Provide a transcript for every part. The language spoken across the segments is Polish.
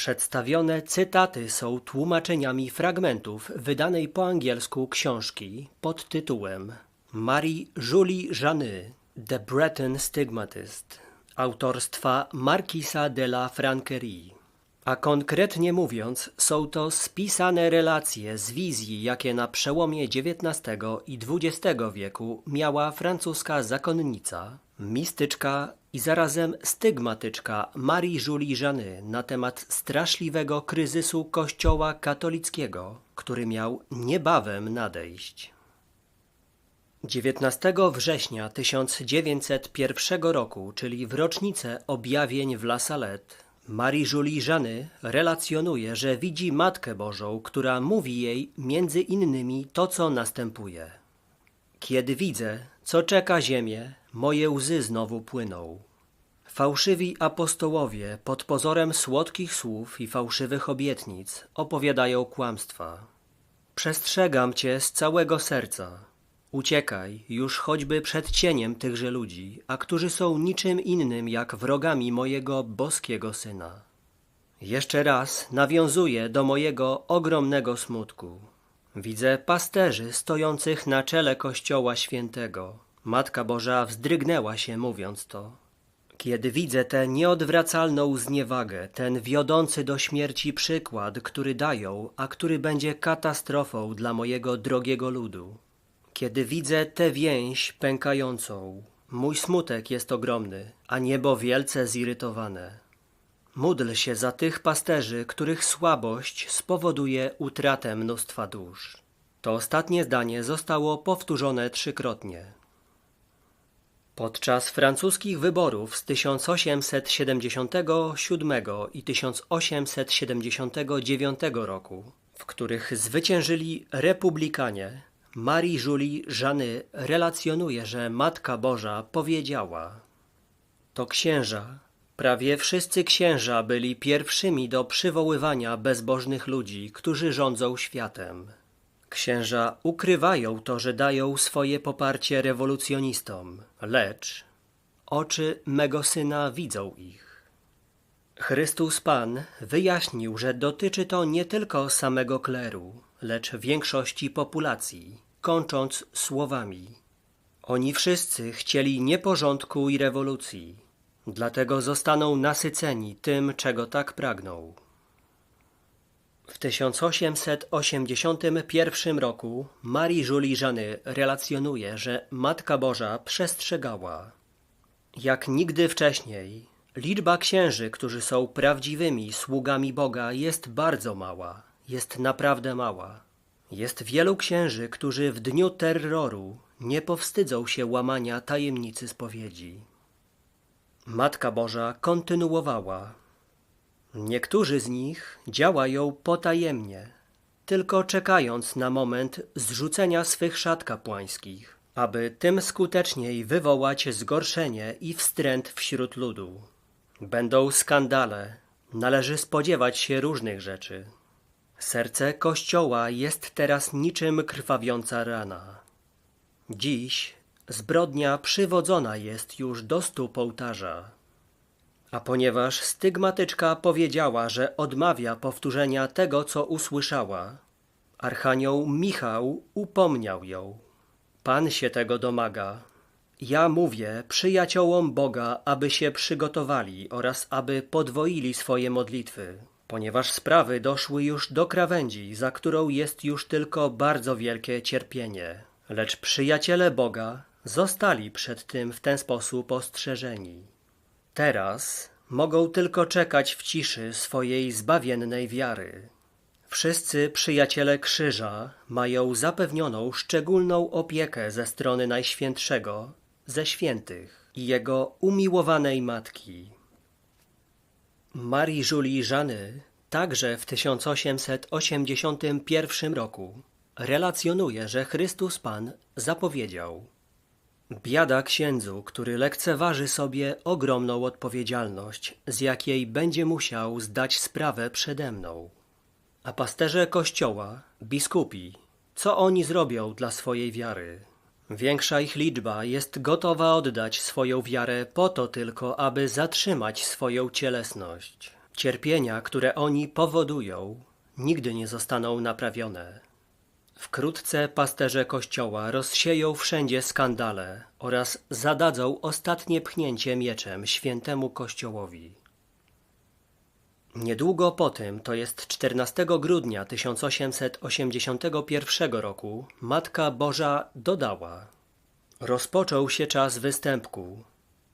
Przedstawione cytaty są tłumaczeniami fragmentów wydanej po angielsku książki pod tytułem Marie Julie Jany The Breton Stigmatist autorstwa Marquisa de la Franquerie. A konkretnie mówiąc, są to spisane relacje z wizji, jakie na przełomie XIX i XX wieku miała francuska zakonnica, mistyczka i zarazem stygmatyczka Marie Julie Jany na temat straszliwego kryzysu kościoła katolickiego, który miał niebawem nadejść. 19 września 1901 roku, czyli w rocznicę objawień w La Salette, Marie-Julie Jany relacjonuje, że widzi Matkę Bożą, która mówi jej między innymi to, co następuje. Kiedy widzę, co czeka ziemię, moje łzy znowu płyną. Fałszywi apostołowie pod pozorem słodkich słów i fałszywych obietnic opowiadają kłamstwa. Przestrzegam cię z całego serca. Uciekaj już choćby przed cieniem tychże ludzi, a którzy są niczym innym jak wrogami mojego boskiego syna. Jeszcze raz nawiązuję do mojego ogromnego smutku. Widzę pasterzy stojących na czele Kościoła Świętego. Matka Boża wzdrygnęła się mówiąc to. Kiedy widzę tę nieodwracalną zniewagę, ten wiodący do śmierci przykład, który dają, a który będzie katastrofą dla mojego drogiego ludu. Kiedy widzę tę więź pękającą, mój smutek jest ogromny, a niebo wielce zirytowane. Módl się za tych pasterzy, których słabość spowoduje utratę mnóstwa dusz. To ostatnie zdanie zostało powtórzone trzykrotnie. Podczas francuskich wyborów z 1877 i 1879 roku, w których zwyciężyli republikanie, Marie-Julie Jany relacjonuje, że Matka Boża powiedziała To księża, prawie wszyscy księża byli pierwszymi do przywoływania bezbożnych ludzi, którzy rządzą światem. Księża ukrywają to, że dają swoje poparcie rewolucjonistom, lecz oczy mego syna widzą ich. Chrystus Pan wyjaśnił, że dotyczy to nie tylko samego kleru, lecz większości populacji, kończąc słowami. Oni wszyscy chcieli nieporządku i rewolucji, dlatego zostaną nasyceni tym, czego tak pragną. W 1881 roku Marie Julie Jany relacjonuje, że Matka Boża przestrzegała. Jak nigdy wcześniej, liczba księży, którzy są prawdziwymi sługami Boga, jest bardzo mała, jest naprawdę mała. Jest wielu księży, którzy w dniu terroru nie powstydzą się łamania tajemnicy spowiedzi. Matka Boża kontynuowała. Niektórzy z nich działają potajemnie, tylko czekając na moment zrzucenia swych szat kapłańskich, aby tym skuteczniej wywołać zgorszenie i wstręt wśród ludu. Będą skandale, należy spodziewać się różnych rzeczy. Serce Kościoła jest teraz niczym krwawiąca rana. Dziś zbrodnia przywodzona jest już do stóp ołtarza. A ponieważ stygmatyczka powiedziała, że odmawia powtórzenia tego, co usłyszała, Archanioł Michał upomniał ją. Pan się tego domaga. Ja mówię przyjaciołom Boga, aby się przygotowali oraz aby podwoili swoje modlitwy ponieważ sprawy doszły już do krawędzi, za którą jest już tylko bardzo wielkie cierpienie. Lecz przyjaciele Boga zostali przed tym w ten sposób ostrzeżeni. Teraz mogą tylko czekać w ciszy swojej zbawiennej wiary. Wszyscy przyjaciele krzyża mają zapewnioną szczególną opiekę ze strony Najświętszego, ze świętych i jego umiłowanej matki. Marii Julie Żany także w 1881 roku relacjonuje, że Chrystus Pan zapowiedział Biada księdzu, który lekceważy sobie ogromną odpowiedzialność, z jakiej będzie musiał zdać sprawę przede mną. A pasterze kościoła, biskupi, co oni zrobią dla swojej wiary? Większa ich liczba jest gotowa oddać swoją wiarę po to tylko, aby zatrzymać swoją cielesność. Cierpienia, które oni powodują, nigdy nie zostaną naprawione. Wkrótce pasterze kościoła rozsieją wszędzie skandale oraz zadadzą ostatnie pchnięcie mieczem świętemu kościołowi. Niedługo po tym, to jest 14 grudnia 1881 roku, Matka Boża dodała: Rozpoczął się czas występku.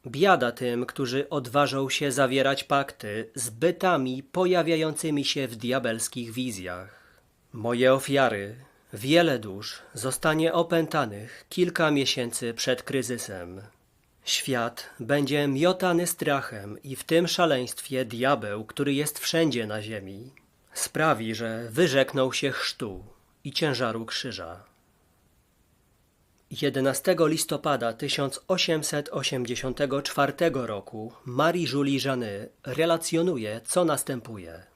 Biada tym, którzy odważą się zawierać pakty z bytami pojawiającymi się w diabelskich wizjach. Moje ofiary, wiele dusz, zostanie opętanych kilka miesięcy przed kryzysem. Świat będzie miotany strachem i w tym szaleństwie diabeł, który jest wszędzie na ziemi, sprawi, że wyrzekną się chrztu i ciężaru krzyża. 11 listopada 1884 roku Marie-Julie Jeannet relacjonuje, co następuje.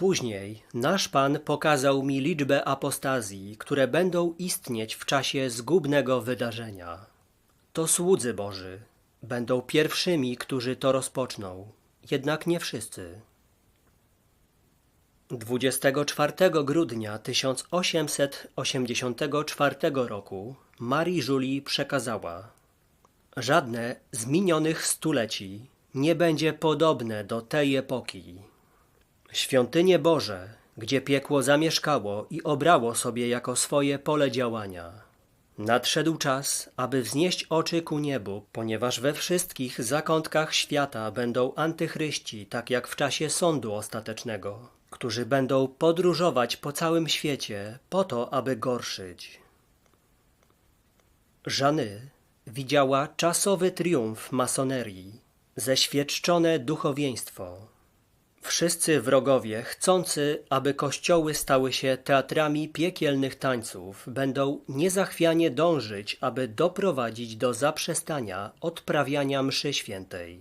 Później nasz Pan pokazał mi liczbę apostazji, które będą istnieć w czasie zgubnego wydarzenia. To słudzy Boży będą pierwszymi, którzy to rozpoczną, jednak nie wszyscy. 24 grudnia 1884 roku Marie Julie przekazała: Żadne z minionych stuleci nie będzie podobne do tej epoki. Świątynie Boże, gdzie piekło zamieszkało i obrało sobie jako swoje pole działania. Nadszedł czas, aby wznieść oczy ku niebu, ponieważ we wszystkich zakątkach świata będą antychryści, tak jak w czasie sądu ostatecznego, którzy będą podróżować po całym świecie po to, aby gorszyć. Żany widziała czasowy triumf masonerii, zeświadczone duchowieństwo. Wszyscy wrogowie, chcący, aby kościoły stały się teatrami piekielnych tańców, będą niezachwianie dążyć, aby doprowadzić do zaprzestania odprawiania mszy świętej.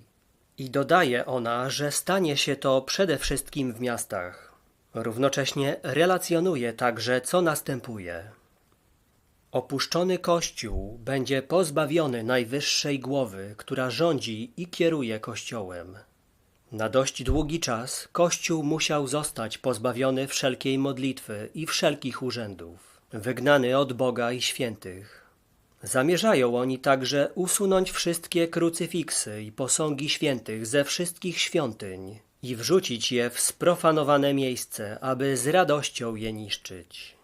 I dodaje ona, że stanie się to przede wszystkim w miastach. Równocześnie relacjonuje także, co następuje. Opuszczony Kościół będzie pozbawiony najwyższej głowy, która rządzi i kieruje Kościołem. Na dość długi czas Kościół musiał zostać pozbawiony wszelkiej modlitwy i wszelkich urzędów, wygnany od Boga i świętych. Zamierzają oni także usunąć wszystkie krucyfiksy i posągi świętych ze wszystkich świątyń i wrzucić je w sprofanowane miejsce, aby z radością je niszczyć.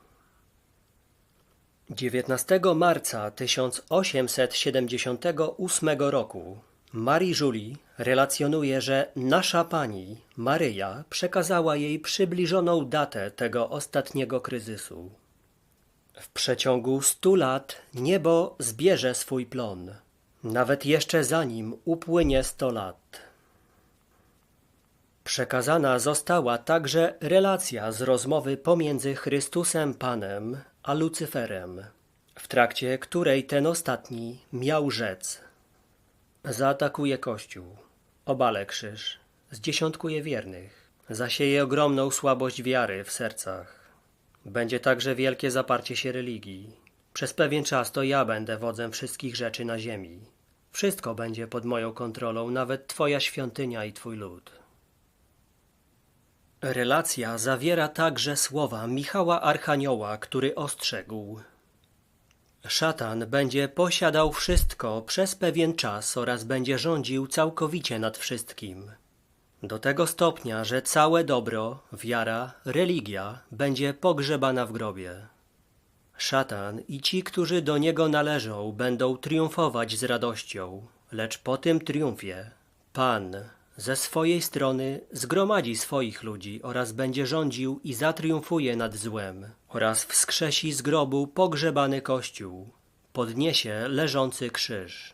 19 marca 1878 roku Marie Julie relacjonuje, że nasza pani, Maryja, przekazała jej przybliżoną datę tego ostatniego kryzysu. W przeciągu stu lat niebo zbierze swój plon, nawet jeszcze zanim upłynie sto lat. Przekazana została także relacja z rozmowy pomiędzy Chrystusem Panem a Lucyferem, w trakcie której ten ostatni miał rzec: Zaatakuje Kościół, obale krzyż, zdziesiątkuje wiernych, zasieje ogromną słabość wiary w sercach. Będzie także wielkie zaparcie się religii. Przez pewien czas to ja będę wodzem wszystkich rzeczy na ziemi. Wszystko będzie pod moją kontrolą, nawet Twoja świątynia i Twój lud. Relacja zawiera także słowa Michała Archanioła, który ostrzegł. Szatan będzie posiadał wszystko przez pewien czas oraz będzie rządził całkowicie nad wszystkim. Do tego stopnia, że całe dobro, wiara, religia będzie pogrzebana w grobie. Szatan i ci, którzy do niego należą, będą triumfować z radością, lecz po tym triumfie Pan ze swojej strony zgromadzi swoich ludzi oraz będzie rządził i zatriumfuje nad złem oraz wskrzesi z grobu pogrzebany kościół, podniesie leżący krzyż.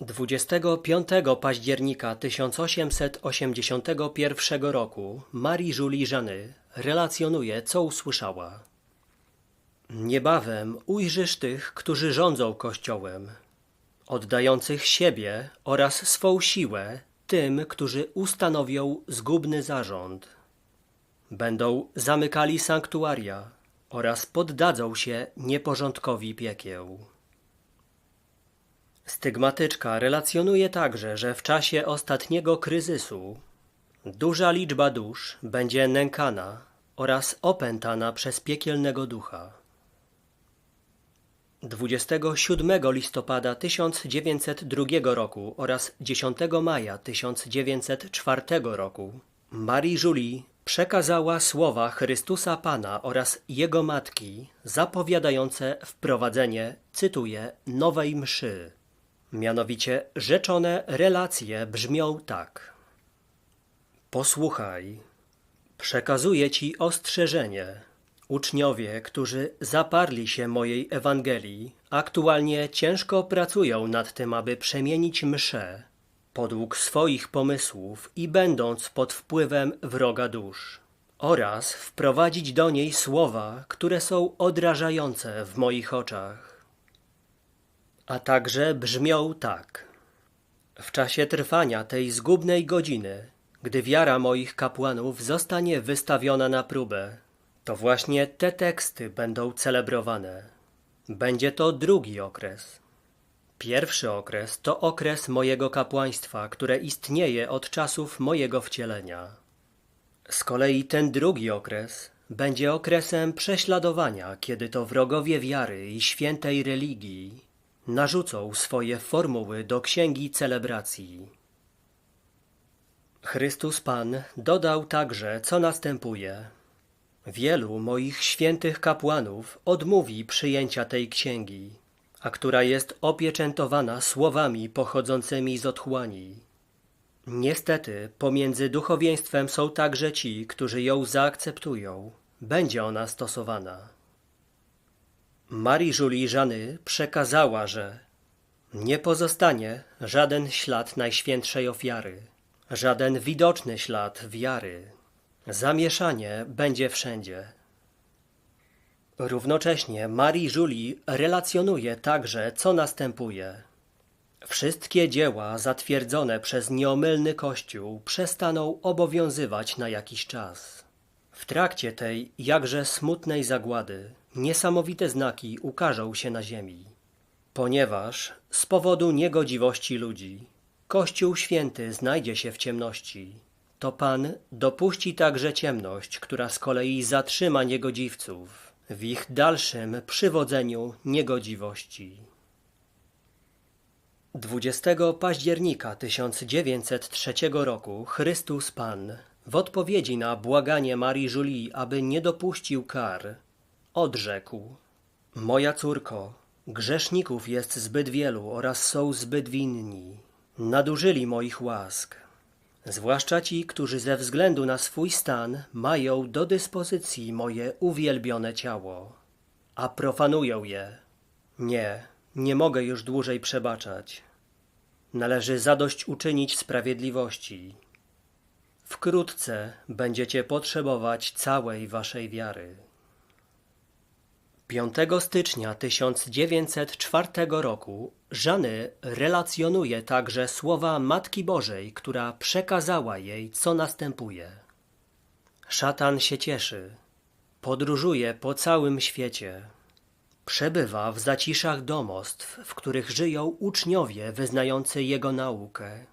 25 października 1881 roku Marie-Julie Żany relacjonuje, co usłyszała. Niebawem ujrzysz tych, którzy rządzą Kościołem, oddających siebie oraz swą siłę tym, którzy ustanowią zgubny zarząd. Będą zamykali sanktuaria oraz poddadzą się nieporządkowi piekieł. Stygmatyczka relacjonuje także, że w czasie ostatniego kryzysu duża liczba dusz będzie nękana oraz opętana przez piekielnego ducha. 27 listopada 1902 roku oraz 10 maja 1904 roku Marie Julie przekazała słowa Chrystusa Pana oraz Jego Matki zapowiadające wprowadzenie, cytuję, nowej mszy. Mianowicie rzeczone relacje brzmią tak. Posłuchaj, przekazuję Ci ostrzeżenie. Uczniowie, którzy zaparli się mojej Ewangelii, aktualnie ciężko pracują nad tym, aby przemienić mszę podług swoich pomysłów i będąc pod wpływem wroga dusz, oraz wprowadzić do niej słowa, które są odrażające w moich oczach. A także brzmią tak. W czasie trwania tej zgubnej godziny, gdy wiara moich kapłanów zostanie wystawiona na próbę, to właśnie te teksty będą celebrowane. Będzie to drugi okres. Pierwszy okres to okres mojego kapłaństwa, które istnieje od czasów mojego wcielenia. Z kolei ten drugi okres będzie okresem prześladowania, kiedy to wrogowie wiary i świętej religii narzucą swoje formuły do księgi celebracji. Chrystus Pan dodał także, co następuje. Wielu moich świętych kapłanów odmówi przyjęcia tej księgi a która jest opieczętowana słowami pochodzącymi z otchłani. Niestety, pomiędzy duchowieństwem są także ci, którzy ją zaakceptują. Będzie ona stosowana. Marii Julie Żany przekazała, że nie pozostanie żaden ślad Najświętszej Ofiary, żaden widoczny ślad wiary. Zamieszanie będzie wszędzie. Równocześnie Marie Julie relacjonuje także, co następuje. Wszystkie dzieła zatwierdzone przez nieomylny Kościół przestaną obowiązywać na jakiś czas. W trakcie tej jakże smutnej zagłady niesamowite znaki ukażą się na ziemi, ponieważ z powodu niegodziwości ludzi Kościół święty znajdzie się w ciemności. To Pan dopuści także ciemność, która z kolei zatrzyma niegodziwców w ich dalszym przywodzeniu niegodziwości. 20 października 1903 roku Chrystus Pan w odpowiedzi na błaganie Marii Julie, aby nie dopuścił kar, odrzekł: Moja córko, grzeszników jest zbyt wielu oraz są zbyt winni. Nadużyli moich łask zwłaszcza ci, którzy ze względu na swój stan mają do dyspozycji moje uwielbione ciało, a profanują je. Nie, nie mogę już dłużej przebaczać. Należy zadość uczynić sprawiedliwości. Wkrótce będziecie potrzebować całej waszej wiary. 5 stycznia 1904 roku Żany relacjonuje także słowa Matki Bożej, która przekazała jej, co następuje. Szatan się cieszy, podróżuje po całym świecie, przebywa w zaciszach domostw, w których żyją uczniowie wyznający jego naukę,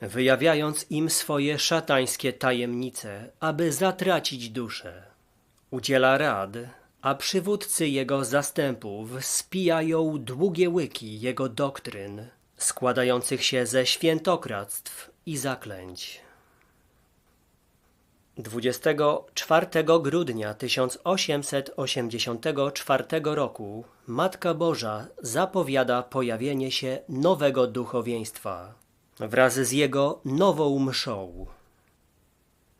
wyjawiając im swoje szatańskie tajemnice, aby zatracić duszę. Udziela rad, a przywódcy jego zastępów spijają długie łyki jego doktryn, składających się ze świętokradztw i zaklęć. 24 grudnia 1884 roku Matka Boża zapowiada pojawienie się nowego duchowieństwa wraz z jego nową mszą.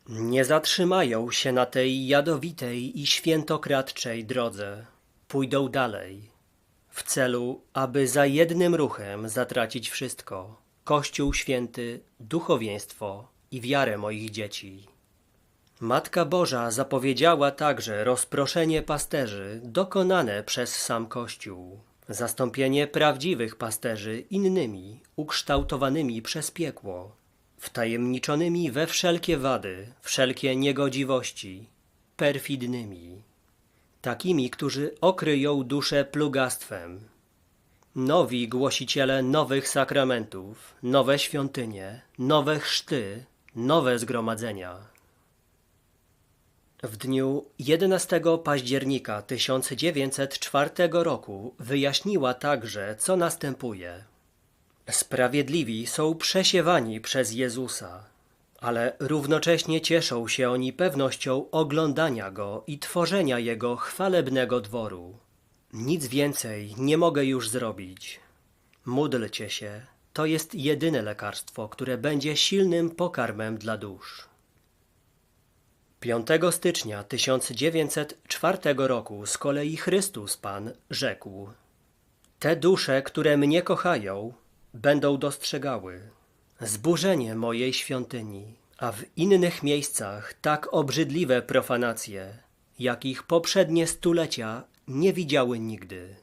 Nie zatrzymają się na tej jadowitej i świętokradczej drodze. Pójdą dalej, w celu, aby za jednym ruchem zatracić wszystko: Kościół święty, duchowieństwo i wiarę moich dzieci. Matka Boża zapowiedziała także rozproszenie pasterzy dokonane przez sam Kościół, zastąpienie prawdziwych pasterzy innymi, ukształtowanymi przez piekło wtajemniczonymi we wszelkie wady, wszelkie niegodziwości, perfidnymi, takimi, którzy okryją duszę plugastwem. Nowi głosiciele nowych sakramentów, nowe świątynie, nowe chrzty, nowe zgromadzenia. W dniu 11 października 1904 roku wyjaśniła także, co następuje. Sprawiedliwi są przesiewani przez Jezusa, ale równocześnie cieszą się oni pewnością oglądania Go i tworzenia Jego chwalebnego dworu. Nic więcej nie mogę już zrobić. Módlcie się, to jest jedyne lekarstwo, które będzie silnym pokarmem dla dusz. 5 stycznia 1904 roku z kolei Chrystus Pan rzekł: Te dusze, które mnie kochają, będą dostrzegały zburzenie mojej świątyni, a w innych miejscach tak obrzydliwe profanacje, jakich poprzednie stulecia nie widziały nigdy.